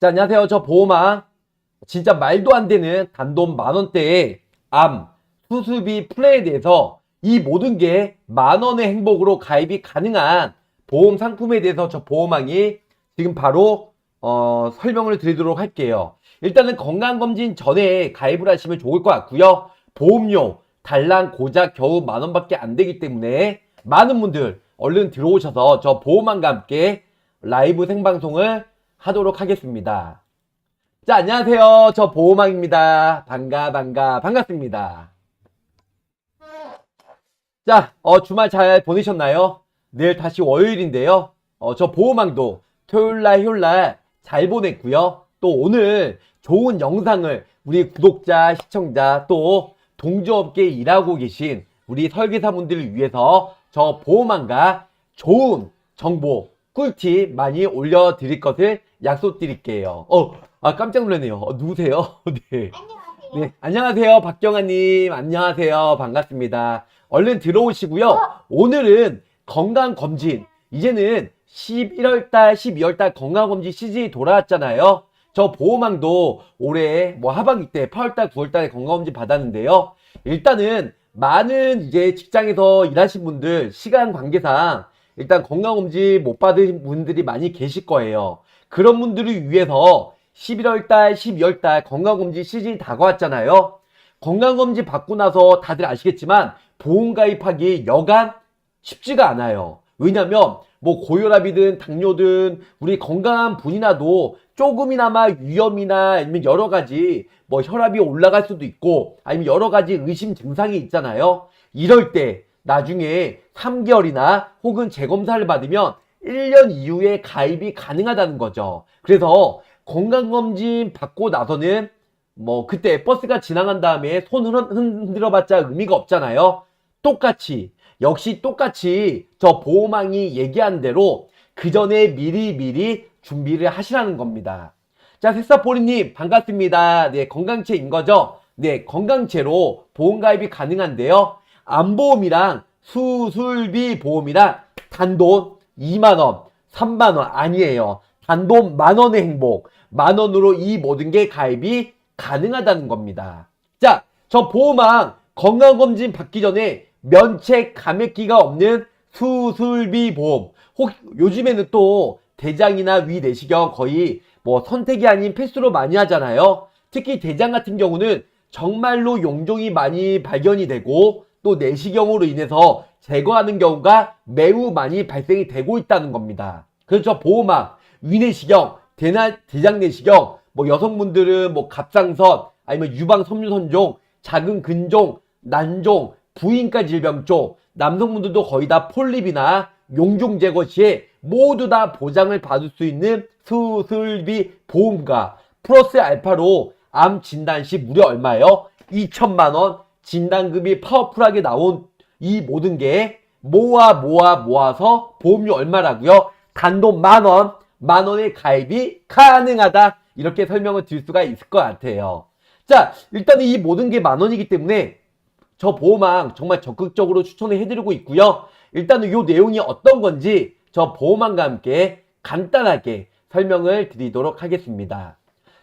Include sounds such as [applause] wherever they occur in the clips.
자, 안녕하세요. 저 보호망. 진짜 말도 안 되는 단돈 만 원대의 암, 수술비 플랜에 대해서 이 모든 게 만 원의 행복으로 가입이 가능한 보험 상품에 대해서 저 보호망이 지금 바로 어, 설명을 드리도록 할게요. 일단은 건강검진 전에 가입을 하시면 좋을 것 같고요. 보험료 달랑 고작 겨우 만 원밖에 안 되기 때문에 많은 분들 얼른 들어오셔서 저 보호망과 함께 라이브 생방송을 하도록 하겠습니다. 자, 안녕하세요. 저 보호망입니다. 반가, 반가, 반갑습니다. 자, 어, 주말 잘 보내셨나요? 내일 다시 월요일인데요. 어, 저 보호망도 토요일날, 휴일날 잘 보냈고요. 또 오늘 좋은 영상을 우리 구독자, 시청자, 또 동조업계에 일하고 계신 우리 설계사분들을 위해서 저 보호망과 좋은 정보, 꿀팁 많이 올려드릴 것을 약속드릴게요. 어, 아, 깜짝 놀랐네요. 어, 누구세요? [laughs] 네. 네, 안녕하세요. 박경아님. 안녕하세요. 반갑습니다. 얼른 들어오시고요. 오늘은 건강검진. 이제는 11월달, 12월달 건강검진 시즌이 돌아왔잖아요. 저 보호망도 올해 뭐 하반기 때 8월달, 9월달에 건강검진 받았는데요. 일단은 많은 이제 직장에서 일하신 분들 시간 관계상 일단 건강검진 못 받은 분들이 많이 계실 거예요. 그런 분들을 위해서 11월달, 12월달 건강검진 시즌이 다가왔잖아요. 건강검진 받고 나서 다들 아시겠지만 보험 가입하기 여간 쉽지가 않아요. 왜냐면 뭐 고혈압이든 당뇨든 우리 건강한 분이나도 조금이나마 위험이나 아니면 여러 가지 뭐 혈압이 올라갈 수도 있고 아니면 여러 가지 의심 증상이 있잖아요. 이럴 때 나중에 3개월이나 혹은 재검사를 받으면 1년 이후에 가입이 가능하다는 거죠. 그래서 건강검진 받고 나서는 뭐 그때 버스가 지나간 다음에 손 흔- 흔들어 봤자 의미가 없잖아요. 똑같이 역시 똑같이 저 보호망이 얘기한 대로 그 전에 미리 미리 준비를 하시라는 겁니다. 자, 새싹보리님 반갑습니다. 네, 건강체인 거죠? 네, 건강체로 보험 가입이 가능한데요. 암보험이랑 수술비 보험이랑 단돈 2만원, 3만원 아니에요. 단돈 만원의 행복. 만원으로 이 모든 게 가입이 가능하다는 겁니다. 자, 저 보험왕 건강검진 받기 전에 면책 감액기가 없는 수술비 보험. 혹 요즘에는 또 대장이나 위 내시경 거의 뭐 선택이 아닌 필수로 많이 하잖아요. 특히 대장 같은 경우는 정말로 용종이 많이 발견이 되고 또 내시경으로 인해서 제거하는 경우가 매우 많이 발생이 되고 있다는 겁니다. 그래서 보호막, 위내시경, 대나, 대장내시경, 뭐 여성분들은 뭐 갑상선, 아니면 유방 섬유선종, 작은 근종, 난종, 부인과 질병 쪽, 남성분들도 거의 다 폴립이나 용종 제거 시에 모두 다 보장을 받을 수 있는 수술비 보험과 플러스 알파로 암 진단 시 무려 얼마예요? 2천만 원 진단금이 파워풀하게 나온 이 모든 게 모아 모아 모아서 보험료 얼마라고요? 단돈 만 원, 만 원의 가입이 가능하다. 이렇게 설명을 드릴 수가 있을 것 같아요. 자, 일단은 이 모든 게 만 원이기 때문에 저 보호망 정말 적극적으로 추천을 해드리고 있고요. 일단은 이 내용이 어떤 건지 저 보호망과 함께 간단하게 설명을 드리도록 하겠습니다.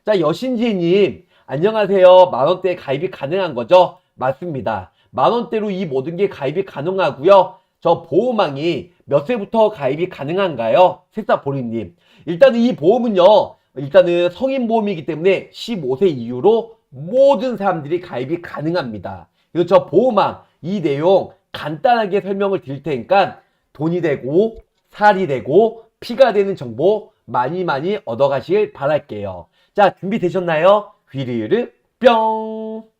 자, 여신지님, 안녕하세요. 만원대 가입이 가능한 거죠? 맞습니다. 만원대로 이 모든 게 가입이 가능하고요. 저 보호망이 몇 세부터 가입이 가능한가요? 색사보리님. 일단은 이 보험은요, 일단은 성인 보험이기 때문에 15세 이후로 모든 사람들이 가입이 가능합니다. 그리고 저 보호망, 이 내용 간단하게 설명을 드릴 테니까 돈이 되고, 살이 되고, 피가 되는 정보 많이 많이 얻어가시길 바랄게요. 자, 준비되셨나요? 휘리르 뿅!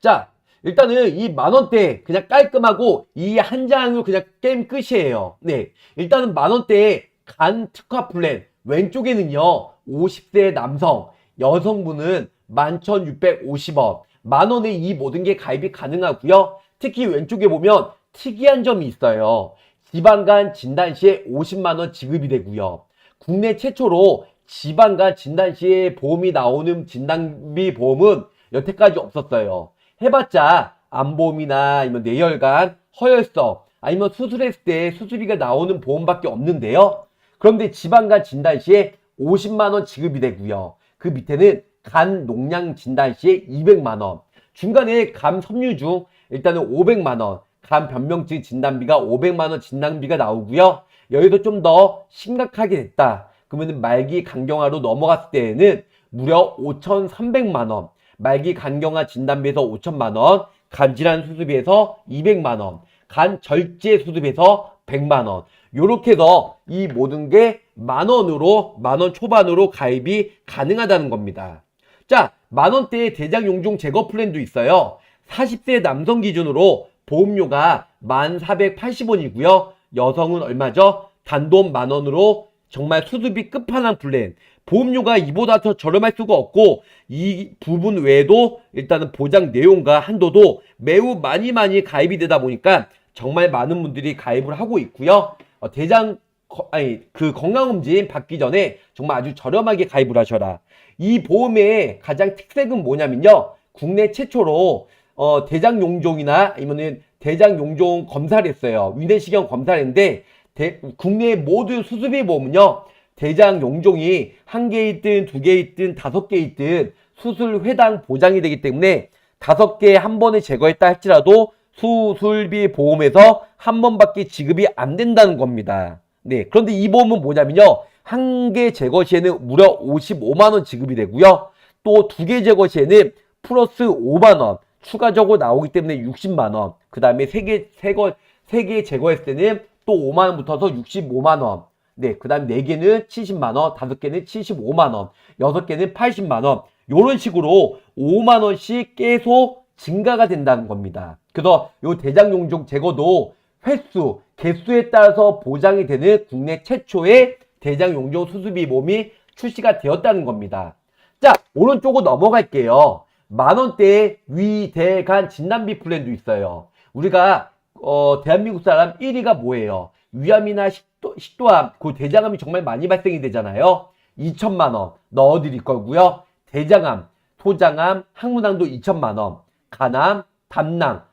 자, 일단은 이 만원대 그냥 깔끔하고 이 한 장으로 그냥 게임 끝이에요. 네. 일단은 만원대에 간 특화 플랜 왼쪽에는요 50세 남성 여성분은 11,650원 만원에 이 모든 게 가입이 가능하고요. 특히 왼쪽에 보면 특이한 점이 있어요. 지방간 진단 시에 50만원 지급이 되고요. 국내 최초로 지방간 진단 시에 보험이 나오는 진단비 보험은 여태까지 없었어요. 해봤자 암보험이나 아니면 뇌혈관, 허혈성, 아니면 수술했을 때 수술비가 나오는 보험밖에 없는데요. 그런데 지방간 진단 시에 50만 원 지급이 되고요. 그 밑에는 간 농량 진단 시에 200만 원. 중간에 간 섬유 중 일단은 500만 원. 간 변명증 진단비가 500만 원 진단비가 나오고요. 여기서 좀 더 심각하게 됐다. 그러면 말기 간경화로 넘어갔을 때에는 무려 5,300만 원. 말기 간경화 진단비에서 5천만 원, 간질환 수술비에서 200만 원, 간 절제 수술비에서 100만 원. 요렇게 해서 이 모든 게 만 원으로 만 원 초반으로 가입이 가능하다는 겁니다. 자, 만 원대의 대장 용종 제거 플랜도 있어요. 40세 남성 기준으로 보험료가 1,480원이고요. 여성은 얼마죠? 단돈 만 원으로 정말 수술비 끝판왕 플랜. 보험료가 이보다 더 저렴할 수가 없고 이 부분 외에도 일단은 보장 내용과 한도도 매우 많이 많이 가입이 되다 보니까 정말 많은 분들이 가입을 하고 있고요. 어, 대장 거- 아니 그 건강검진 받기 전에 정말 아주 저렴하게 가입을 하셔라. 이 보험의 가장 특색은 뭐냐면요. 국내 최초로 어, 대장 용종이나 아니면은 대장 용종 검사를 했어요. 위내시경 검사를 했는데 대- 국내 모든 수술비 보험은요. 대장 용종이 한 개 있든 두 개 있든 다섯 개 있든 수술 회당 보장이 되기 때문에 다섯 개 한 번에 제거했다 할지라도 수술비 보험에서 한 번밖에 지급이 안 된다는 겁니다. 네. 그런데 이 보험은 뭐냐면요. 한 개 제거 시에는 무려 55만 원 지급이 되고요. 또 두 개 제거 시에는 플러스 5만 원 추가적으로 나오기 때문에 60만 원. 그 다음에 세 개 세 거 세 개 제거했을 때는 또 5만 원 붙어서 65만 원. 네, 그 다음 4개는 70만원, 5개는 75만원, 6개는 80만원. 요런 식으로 5만원씩 계속 증가가 된다는 겁니다. 그래서 요 대장 용종 제거도 횟수, 개수에 따라서 보장이 되는 국내 최초의 대장 용종 수술비 보험이 출시가 되었다는 겁니다. 자, 오른쪽으로 넘어갈게요. 만원대의 위대간 진단비 플랜도 있어요. 우리가, 어, 대한민국 사람 1위가 뭐예요? 위암이나 식도, 식도암, 그 대장암이 정말 많이 발생이 되잖아요. 2천만 원 넣어드릴 거고요. 대장암, 소장암, 항문암도 2천만 원, 간암, 담낭,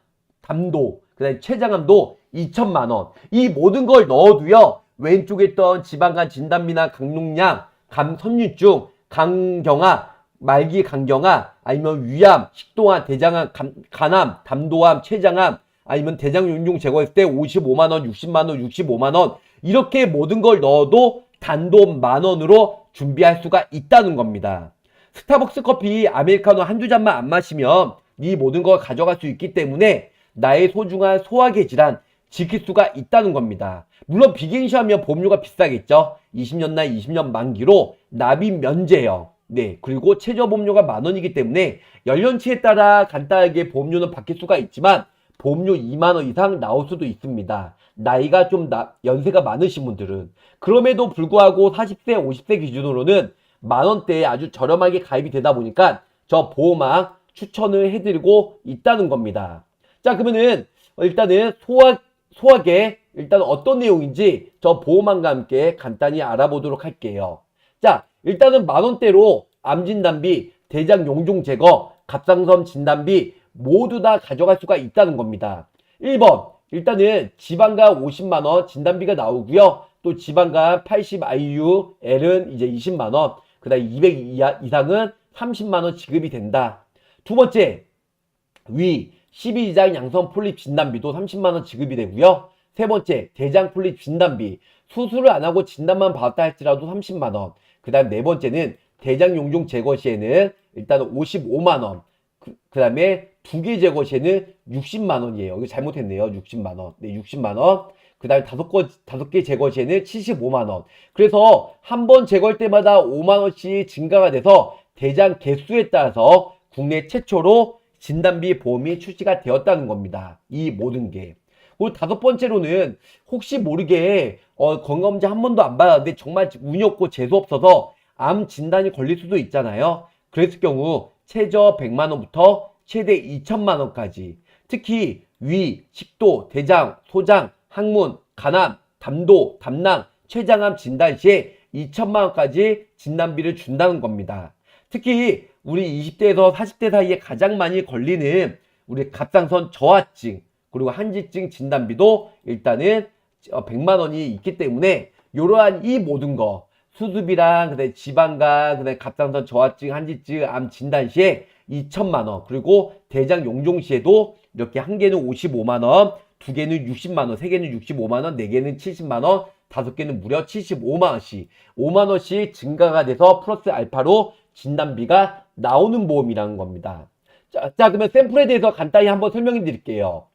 담도, 그 다음에 췌장암도 2천만 원. 이 모든 걸 넣어도요. 왼쪽에 있던 지방간 진단비나 강농량, 감섬유증, 강경화, 말기 강경화, 아니면 위암, 식도암, 대장암, 간, 간암, 담도암, 췌장암, 아니면 대장 용종 제거했을 때 55만 원, 60만 원, 65만 원, 이렇게 모든 걸 넣어도 단돈 만 원으로 준비할 수가 있다는 겁니다. 스타벅스 커피 아메리카노 한두 잔만 안 마시면 이 모든 걸 가져갈 수 있기 때문에 나의 소중한 소화계 질환 지킬 수가 있다는 겁니다. 물론 비갱시하면 보험료가 비싸겠죠. 20년 날 20년 만기로 납입 면제요. 네, 그리고 최저 보험료가 만 원이기 때문에 연령치에 따라 간단하게 보험료는 바뀔 수가 있지만 보험료 2만 원 이상 나올 수도 있습니다. 나이가 좀 나- 연세가 많으신 분들은 그럼에도 불구하고 40세, 50세 기준으로는 만 원대에 아주 저렴하게 가입이 되다 보니까 저 보험왕 추천을 해드리고 있다는 겁니다. 자 그러면은 일단은 소화 소화계 일단 어떤 내용인지 저 보험왕과 함께 간단히 알아보도록 할게요. 자 일단은 만 원대로 암 진단비, 대장 용종 제거, 갑상선 진단비 모두 다 가져갈 수가 있다는 겁니다. 1번 일단은 지방간 50만원 진단비가 나오고요. 또 지방간 80 IU L은 이제 20만원 그 다음 200 이하, 이상은 30만원 지급이 된다. 두 번째 위 12이장 양성 폴립 진단비도 30만원 지급이 되고요. 세 번째 대장 폴립 진단비 수술을 안 하고 진단만 받았다 할지라도 30만원 그 다음 네 번째는 대장 용종 제거 시에는 일단 55만원 그, 그 다음에 두 개 제거 시에는 60만 원이에요. 이거 잘못했네요. 60만 원. 네, 60만 원. 그 다음에 다섯 거, 다섯 개 제거 시에는 75만 원. 그래서 한 번 제거할 때마다 5만 원씩 증가가 돼서 대장 개수에 따라서 국내 최초로 진단비 보험이 출시가 되었다는 겁니다. 이 모든 게. 그리고 다섯 번째로는 혹시 모르게 어, 건강검진 한 번도 안 받았는데 정말 운이 없고 재수 없어서 암 진단이 걸릴 수도 있잖아요. 그랬을 경우 최저 100만 원부터 최대 2천만 원까지 특히 위, 식도, 대장, 소장, 항문, 간암, 담도, 담낭, 췌장암 진단 시에 2천만 원까지 진단비를 준다는 겁니다. 특히 우리 20대에서 40대 사이에 가장 많이 걸리는 우리 갑상선 저하증 그리고 한지증 진단비도 일단은 어, 100만 원이 있기 때문에 이러한 이 모든 거 수습이랑 그다음에 지방간 그다음에 갑상선 저하증 한지증 암 진단 시에 2천만 원 그리고 대장 용종 시에도 이렇게 한 개는 55만 원, 두 개는 60만 원, 세 개는 65만 원, 네 개는 70만 원, 다섯 개는 무려 75만 원씩 5만 원씩 증가가 돼서 플러스 알파로 진단비가 나오는 보험이라는 겁니다. 자, 자 그러면 샘플에 대해서 간단히 한번 설명해 드릴게요.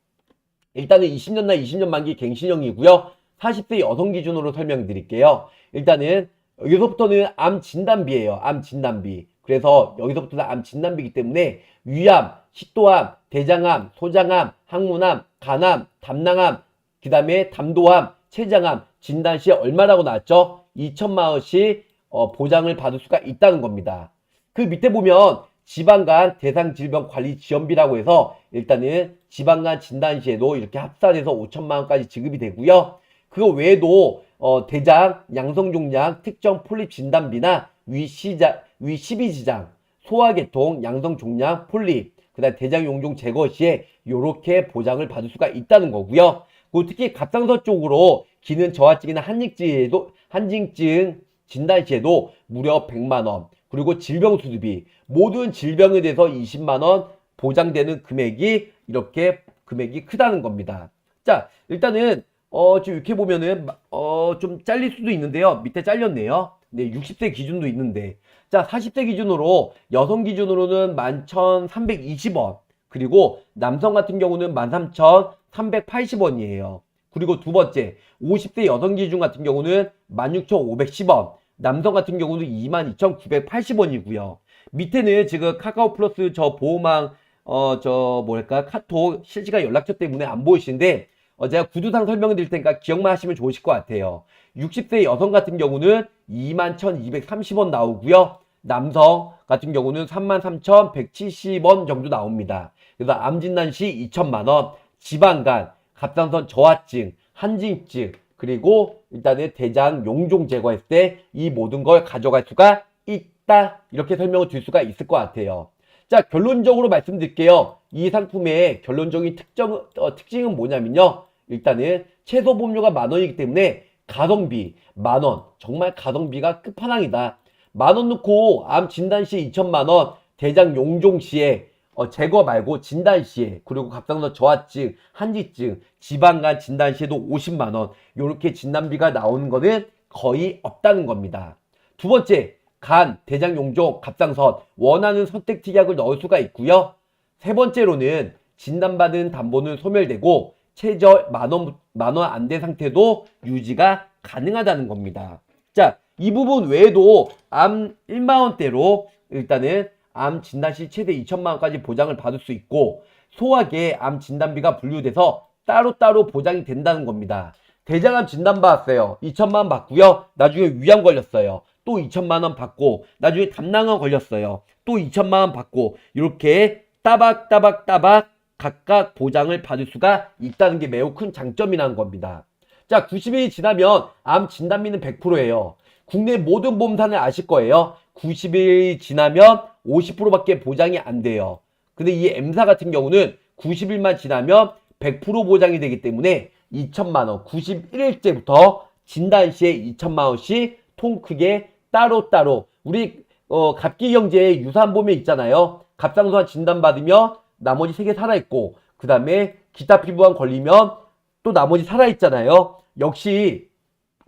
일단은 20년 나 20년 만기 갱신형이고요. 40세 여성 기준으로 설명해 드릴게요. 일단은 여기서부터는 암 진단비예요. 암 진단비. 그래서 여기서부터는 암 진단비이기 때문에 위암, 식도암, 대장암, 소장암, 항문암, 간암, 담낭암, 그 다음에 담도암, 췌장암 진단 시에 얼마라고 나왔죠? 2천만 원씩 어, 보장을 받을 수가 있다는 겁니다. 그 밑에 보면 지방간 대상질병관리지원비라고 해서 일단은 지방간 진단 시에도 이렇게 합산해서 5천만 원까지 지급이 되고요. 그거 외에도 어, 대장, 양성종양, 특정 폴립 진단비나 위시자, 위12지장, 소화계통, 양성종양, 폴립, 그 다음 대장 용종 제거 시에 이렇게 보장을 받을 수가 있다는 거고요. 그리고 특히 갑상선 쪽으로 기능 저하증이나 한익증에도 한증증 진단 시에도 무려 100만 원. 그리고 질병 수습비 모든 질병에 대해서 20만 원 보장되는 금액이 이렇게 금액이 크다는 겁니다. 자, 일단은 어, 지금 이렇게 보면은 어, 좀 잘릴 수도 있는데요. 밑에 잘렸네요. 네, 60세 기준도 있는데. 자, 40세 기준으로 여성 기준으로는 11,320원. 그리고 남성 같은 경우는 13,380원이에요. 그리고 두 번째, 50세 여성 기준 같은 경우는 16,510원. 남성 같은 경우는 22,980원이고요. 밑에는 지금 카카오 플러스 저 보호망 어 저 뭐랄까 카톡 실시간 연락처 때문에 안 보이시는데 어 제가 구두상 설명을 드릴 테니까 기억만 하시면 좋으실 것 같아요. 60세 여성 같은 경우는 21,230원 나오고요. 남성 같은 경우는 33,170원 정도 나옵니다. 그래서 암 진단 시 2천만 원, 지방간, 갑상선 저하증, 한증증, 그리고 일단은 대장 용종 제거했을 때 이 모든 걸 가져갈 수가 있다. 이렇게 설명을 드릴 수가 있을 것 같아요. 자, 결론적으로 말씀드릴게요. 이 상품의 결론적인 특정, 어, 특징은 뭐냐면요. 일단은 최소 보험료가 만 원이기 때문에 가성비 만 원. 정말 가성비가 끝판왕이다. 만 원 넣고 암 진단 시에 2천만 원, 대장 용종 시에 어, 제거 말고 진단 시에 그리고 갑상선 저하증, 한지증, 지방간 진단 시에도 50만 원 이렇게 진단비가 나오는 거는 거의 없다는 겁니다. 두 번째, 간, 대장 용종, 갑상선 원하는 선택 특약을 넣을 수가 있고요. 세 번째로는 진단받은 담보는 소멸되고 최저 만원 만원 안 된 상태도 유지가 가능하다는 겁니다. 자, 이 부분 외에도 암 1만 원대로 일단은 암 진단 시 최대 2천만 원까지 보장을 받을 수 있고 소화계 암 진단비가 분류돼서 따로따로 보장이 된다는 겁니다. 대장암 진단 받았어요. 2천만 원 받고요. 나중에 위암 걸렸어요. 또 2천만 원 받고 나중에 담낭암 걸렸어요. 또 2천만 원 받고 이렇게 따박따박따박 각각 보장을 받을 수가 있다는 게 매우 큰 장점이라는 겁니다. 자, 90일이 지나면 암 진단비는 100%예요. 국내 모든 보험사는 아실 거예요. 90일이 지나면 50%밖에 보장이 안 돼요. 근데 이 M사 같은 경우는 90일만 지나면 100% 보장이 되기 때문에 2천만 원, 91일째부터 진단 시에 2천만 원씩 통 크게 따로따로 우리 어, 갑기 경제에 유사한 보험이 있잖아요. 갑상선 진단 받으면 나머지 세개 살아 있고 그 다음에 기타 피부암 걸리면 또 나머지 살아 있잖아요. 역시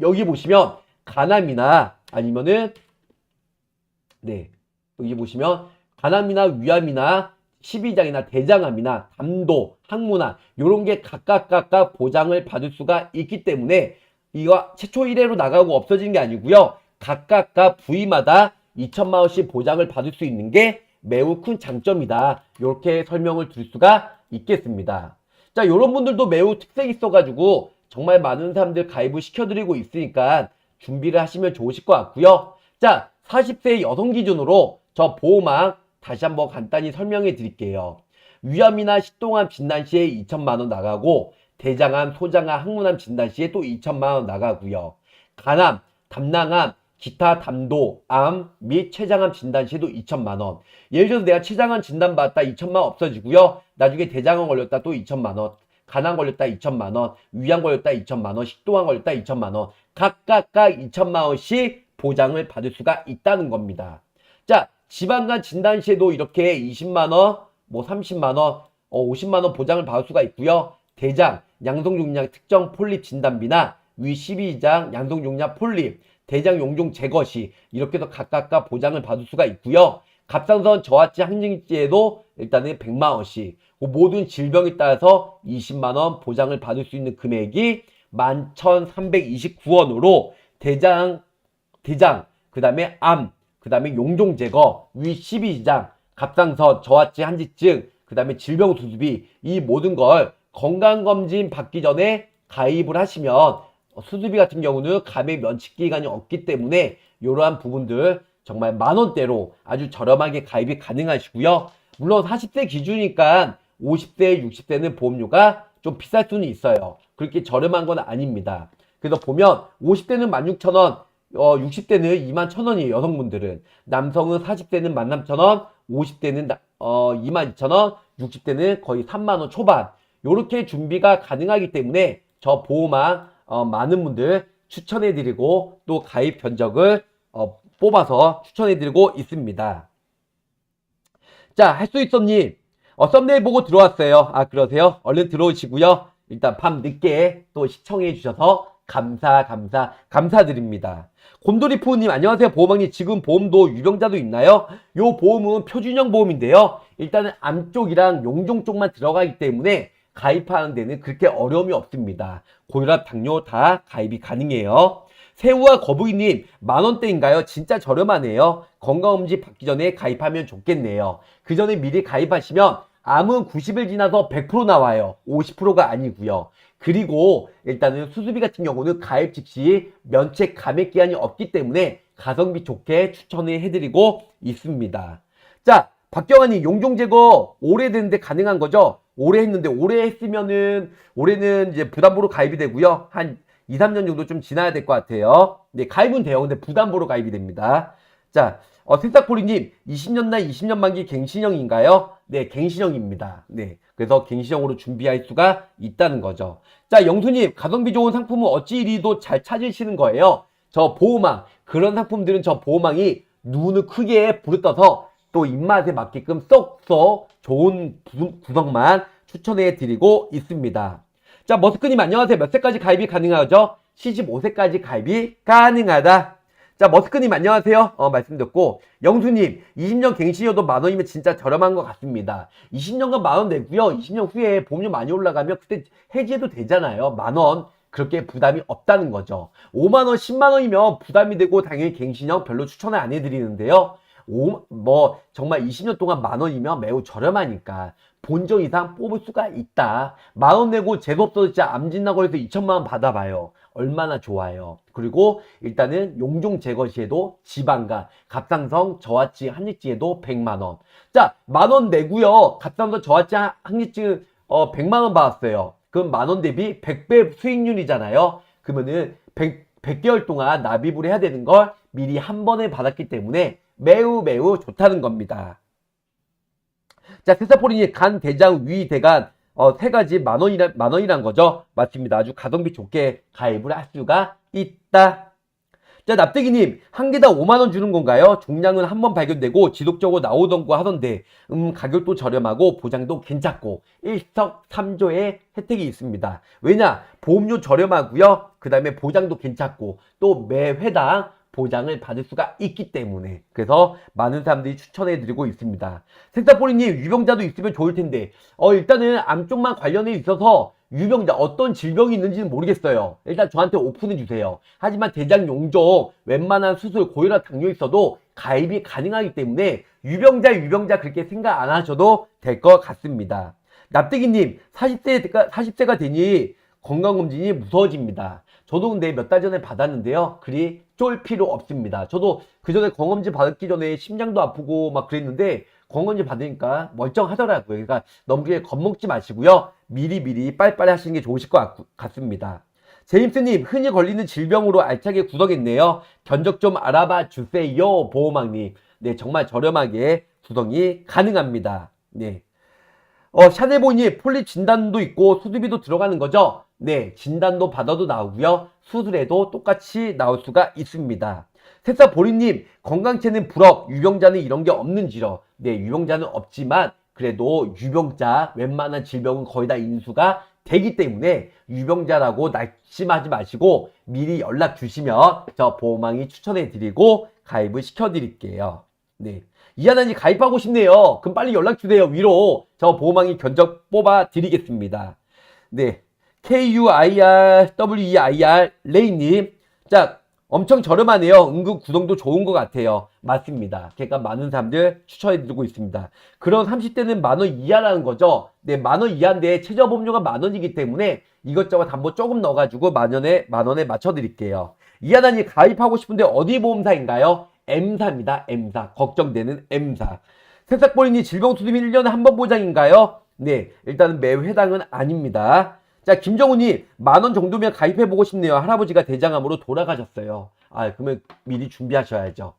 여기 보시면 간암이나 아니면은 네 여기 보시면 간암이나 위암이나 십이장이나 대장암이나 담도, 항문암 요런 게 각각 각각 보장을 받을 수가 있기 때문에 이거 최초 1회로 나가고 없어지는 게 아니고요. 각각 각 부위마다 2천만 원씩 보장을 받을 수 있는 게 매우 큰 장점이다. 이렇게 설명을 드릴 수가 있겠습니다. 자, 이런 분들도 매우 특색이 있어가지고 정말 많은 사람들 가입을 시켜드리고 있으니까 준비를 하시면 좋으실 것 같고요. 자, 40세 여성 기준으로 저 보호망 다시 한번 간단히 설명해 드릴게요. 위암이나 식동암 진단 시에 2천만 원 나가고 대장암, 소장암, 항문암 진단 시에 또 2천만 원 나가고요. 간암, 담낭암, 기타 담도, 암 및 췌장암 진단 시에도 2천만 원. 예를 들어서 내가 췌장암 진단 받았다 2천만 원 없어지고요. 나중에 대장암 걸렸다 또 2천만 원. 간암 걸렸다 2천만 원, 위암 걸렸다 2천만 원, 식도암 걸렸다 2천만 원, 각각각 2천만 원씩 보장을 받을 수가 있다는 겁니다. 자, 지방간 진단 시에도 이렇게 20만 원, 뭐 30만 원, 어, 50만 원 보장을 받을 수가 있고요. 대장, 양성종양 특정 폴립 진단비나 위 12장 양성종양 폴립, 대장 용종 제거 시 이렇게 해서 각각각 보장을 받을 수가 있고요. 갑상선 저하치 항진기에도 일단은 100만 원씩 그 모든 질병에 따라서 20만 원 보장을 받을 수 있는 금액이 11,329원으로 대장 대장 그다음에 암 그다음에 용종 제거 위 12장 갑상선 저하치 한지증 그다음에 질병 수습이 이 모든 걸 건강검진 받기 전에 가입을 하시면 수술비 같은 경우는 감액 면책 기간이 없기 때문에 이러한 부분들 정말 만 원대로 아주 저렴하게 가입이 가능하시고요. 물론 40세 기준이니까 50세, 60세는 보험료가 좀 비쌀 수는 있어요. 그렇게 저렴한 건 아닙니다. 그래서 보면 50대는 16,000원, 어, 60대는 21,000원이에요. 여성분들은. 남성은 40대는 13,000원, 50대는 어, 22,000원, 60대는 거의 3만원 초반. 요렇게 준비가 가능하기 때문에 저 보호망 어, 많은 분들 추천해드리고 또 가입 견적을 어, 뽑아서 추천해드리고 있습니다. 자, 할 수 있었님. 어, 썸네일 보고 들어왔어요. 아, 그러세요? 얼른 들어오시고요. 일단 밤 늦게 또 시청해 주셔서 감사, 감사, 감사드립니다. 곰돌이 푸우님, 안녕하세요. 보호망님. 지금 보험도 유병자도 있나요? 요 보험은 표준형 보험인데요. 일단은 암 쪽이랑 용종 쪽만 들어가기 때문에 가입하는 데는 그렇게 어려움이 없습니다. 고혈압, 당뇨 다 가입이 가능해요. 새우와 거북이님, 만원대인가요? 진짜 저렴하네요. 건강검진 받기 전에 가입하면 좋겠네요. 그 전에 미리 가입하시면 암은 90일 지나서 100% 나와요. 50%가 아니고요. 그리고 일단은 수수비 같은 경우는 가입 즉시 면책 감액 기한이 없기 때문에 가성비 좋게 추천을 해드리고 있습니다. 자, 박경환이 용종 제거 오래됐는데 가능한 거죠? 오래 했는데 오래 했으면은 올해는 이제 부담보로 가입이 되고요. 한 2, 3년 정도 좀 지나야 될 것 같아요. 네, 가입은 돼요. 근데 부담보로 가입이 됩니다. 자, 어, 새싹포리님, 20년 날 20년 만기 갱신형인가요? 네, 갱신형입니다. 네, 그래서 갱신형으로 준비할 수가 있다는 거죠. 자, 영수님, 가성비 좋은 상품은 어찌 이리도 잘 찾으시는 거예요? 저 보호망, 그런 상품들은 저 보호망이 눈을 크게 부르떠서 또 입맛에 맞게끔 쏙쏙 좋은 구- 구성만 추천해 드리고 있습니다. 자, 머스크님 안녕하세요. 몇 세까지 가입이 가능하죠? 75세까지 가입이 가능하다. 자, 머스크님 안녕하세요. 어, 말씀드렸고, 영수님, 20년 갱신료도 만 원이면 진짜 저렴한 것 같습니다. 20년간 만원 내고요. 20년 후에 보험료 많이 올라가면 그때 해지해도 되잖아요. 만 원. 그렇게 부담이 없다는 거죠. 5만 원, 10만 원이면 부담이 되고 당연히 갱신형 별로 추천을 안 해드리는데요. 오, 뭐 정말 20년 동안 만 원이면 매우 저렴하니까 본정 이상 뽑을 수가 있다. 만 원 내고 재수없어서 진짜 암진다고 해서 2천만 원 받아봐요. 얼마나 좋아요. 그리고 일단은 용종 제거 시에도 지방간, 갑상선, 저하치, 한입지에도 100만 원. 자, 만 원 내고요. 갑상선, 저하치, 한입지 어 100만 원 받았어요. 그럼 만 원 대비 100배 수익률이잖아요. 그러면은 100, 100개월 동안 납입을 해야 되는 걸 미리 한 번에 받았기 때문에 매우 매우 좋다는 겁니다. 자, 세사포린이 간, 대장, 위, 대간 어, 세 가지 만 원이란 만 원이란 거죠. 맞습니다. 아주 가성비 좋게 가입을 할 수가 있다. 자, 납득이님, 한 개당 5만원 주는 건가요? 종량은 한 번 발견되고 지속적으로 나오던 거 하던데, 음, 가격도 저렴하고 보장도 괜찮고, 일석삼조의 혜택이 있습니다. 왜냐? 보험료 저렴하고요 그 다음에 보장도 괜찮고, 또 매 회당 보장을 받을 수가 있기 때문에. 그래서 많은 사람들이 추천해 드리고 있습니다. 센터포리님, 유병자도 있으면 좋을 텐데, 어, 일단은 암 쪽만 관련해 있어서 유병자 어떤 질병이 있는지는 모르겠어요. 일단 저한테 오픈해 주세요. 하지만 대장 용종 웬만한 수술 고혈압 당뇨 있어도 가입이 가능하기 때문에 유병자 유병자 그렇게 생각 안 하셔도 될 것 같습니다. 납득이님 40세가 40세가 되니 건강검진이 무서워집니다. 저도 근데 몇 달 전에 받았는데요. 그리 쫄 필요 없습니다. 저도 그 전에 건강검진 받기 전에 심장도 아프고 막 그랬는데 건강검진 받으니까 멀쩡하더라고요. 그러니까 너무 그게 겁먹지 마시고요. 미리미리 빨리빨리 하시는 게 좋으실 것 같, 같습니다. 제임스님, 흔히 걸리는 질병으로 알차게 구성했네요. 견적 좀 알아봐 주세요, 보호망님. 네, 정말 저렴하게 구성이 가능합니다. 네. 어, 샤넬본이 폴리 진단도 있고 수술비도 들어가는 거죠? 네, 진단도 받아도 나오고요. 수술에도 똑같이 나올 수가 있습니다. 새싹 보리님, 건강체는 불업, 유병자는 이런 게 없는지요? 네, 유병자는 없지만 그래도 유병자 웬만한 질병은 거의 다 인수가 되기 때문에 유병자라고 낙심하지 마시고 미리 연락 주시면 저 보호망이 추천해 드리고 가입을 시켜 드릴게요. 네. 이하나님 가입하고 싶네요. 그럼 빨리 연락 주세요. 위로 저 보호망이 견적 뽑아 드리겠습니다. 네. K-U-I-R-W-E-I-R 레이님. 자, 엄청 저렴하네요. 은근 구성도 좋은 것 같아요. 맞습니다. 그러니까 많은 사람들 추천해드리고 있습니다. 그런 30대는 만 원 이하라는 거죠. 네, 만 원 이하인데 최저 보험료가 만 원이기 때문에 이것저것 담보 조금 넣어가지고 만 원에 만 원에 맞춰드릴게요. 이하나님 가입하고 싶은데 어디 보험사인가요? M사입니다. M사. 걱정되는 M사. 새싹보리니 질병수습이 1년에 한 번 보장인가요? 네, 일단은 매 회당은 아닙니다. 자, 김정훈이 만 원 정도면 가입해보고 싶네요. 할아버지가 대장암으로 돌아가셨어요. 아, 그러면 미리 준비하셔야죠.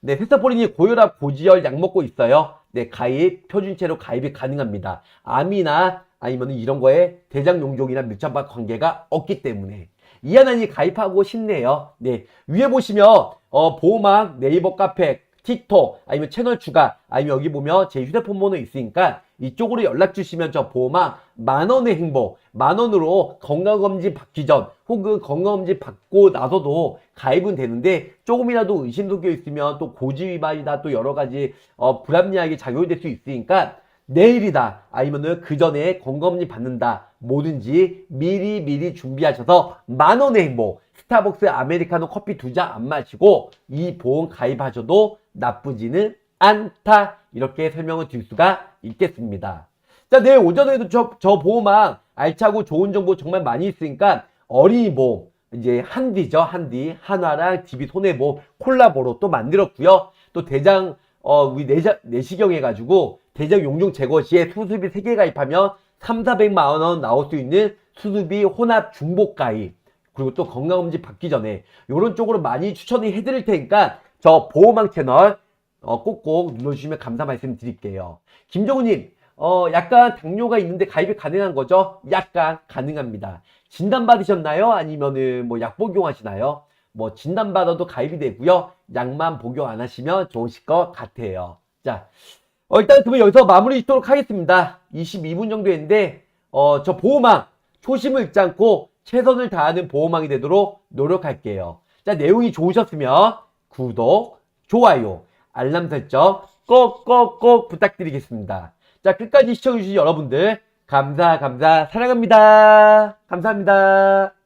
네, 새싹보리니 고혈압, 고지혈 약 먹고 있어요. 네, 가입, 표준체로 가입이 가능합니다. 암이나 아니면 이런 거에 대장 용종이나 밀접한 관계가 없기 때문에. 이하나님 가입하고 싶네요. 네, 위에 보시면, 어, 보호막, 네이버 카페, 틱톡, 아니면 채널 추가, 아니면 여기 보면 제 휴대폰 번호 있으니까 이쪽으로 연락 주시면 저 보호막 만원의 행복, 만원으로 건강검진 받기 전, 혹은 건강검진 받고 나서도 가입은 되는데 조금이라도 의심 섞여 있으면 또 고지 위반이다 또 여러 가지 어, 불합리하게 작용이 될 수 있으니까 내일이다 아니면은 그 전에 건강검진 받는다 뭐든지 미리 미리 준비하셔서 만원의 행복 스타벅스 아메리카노 커피 두 잔 안 마시고 이 보험 가입하셔도 나쁘지는 않다. 이렇게 설명을 드릴 수가 있겠습니다. 자 내일 오전에도 저, 저 보험왕 알차고 좋은 정보 정말 많이 있으니까 어린이 보험 이제 한디죠 한디. 한화랑 DB 손해보험 콜라보로 또 만들었고요. 또 대장 어 우리 내자, 내시경 해가지고 대장 용종 제거 시에 수술비 3개 가입하면 3, 400만 원 나올 수 있는 수술비 혼합 중복 가입 그리고 또 건강검진 받기 전에 이런 쪽으로 많이 추천을 해드릴 테니까 저 보호망 채널 어, 꼭꼭 눌러주시면 감사 말씀 드릴게요. 김정우님, 어, 약간 당뇨가 있는데 가입이 가능한 거죠? 약간 가능합니다. 진단 받으셨나요? 아니면은 뭐 약 복용하시나요? 뭐 진단 받아도 가입이 되고요. 약만 복용 안 하시면 좋으실 것 같아요. 자, 어, 일단 그러면 여기서 마무리 짓도록 하겠습니다. 22분 정도 했는데 어, 저 보호망 초심을 잃지 않고 최선을 다하는 보호망이 되도록 노력할게요. 자, 내용이 좋으셨으면 구독, 좋아요, 알람 설정 꼭꼭꼭 부탁드리겠습니다. 자, 끝까지 시청해주신 여러분들 감사, 감사, 사랑합니다. 감사합니다.